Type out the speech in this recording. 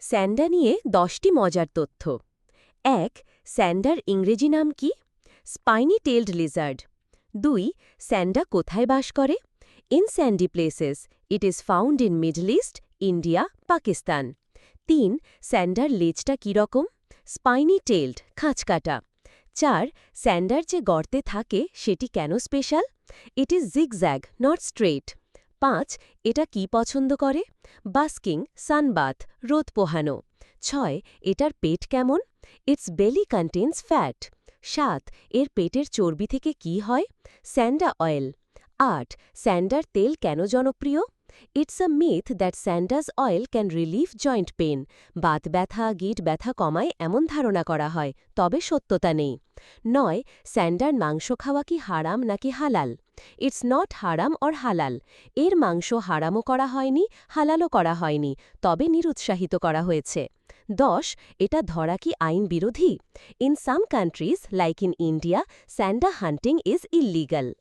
স্যান্ডা নিয়ে দশটি মজার তথ্য। এক, স্যান্ডার ইংরেজি নাম কি? Spiny tailed lizard. দুই, স্যান্ডা কোথায় বাস করে? In sandy places. It is found in Middle East, India, Pakistan. তিন, স্যান্ডার লেজটা কীরকম স্পাইনি টেলড খাঁচকাটা। চার, স্যান্ডার যে গর্তে থাকে, সেটি কেন special? It is zigzag, not straight. পাঁচ, এটা কি পছন্দ করে? বাস্কিং, সানবাথ, রোদ পোহানো। ছয়, এটার পেট কেমন? It's belly contains fat. সাত, এর পেটের চর্বি থেকে কি হয়? স্যান্ডা অয়েল। আট, স্যান্ডার তেল কেন জনপ্রিয়? It's a myth that স্যান্ডাস oil can relieve joint pain Baat ব্যথা, গিট ব্যথা কমায় এমন ধারণা করা হয়, তবে সত্যতা নেই। নয়, স্যান্ডার মাংস খাওয়া কি হারাম নাকি হালাল? ইটস নট হারাম অর হালাল। এর মাংস হারামও করা হয়নি, হালালও করা হয়নি, তবে নিরুৎসাহিত করা হয়েছে। দশ, এটা ধরা কি আইন বিরোধী? In some countries like in India স্যান্ডা hunting is illegal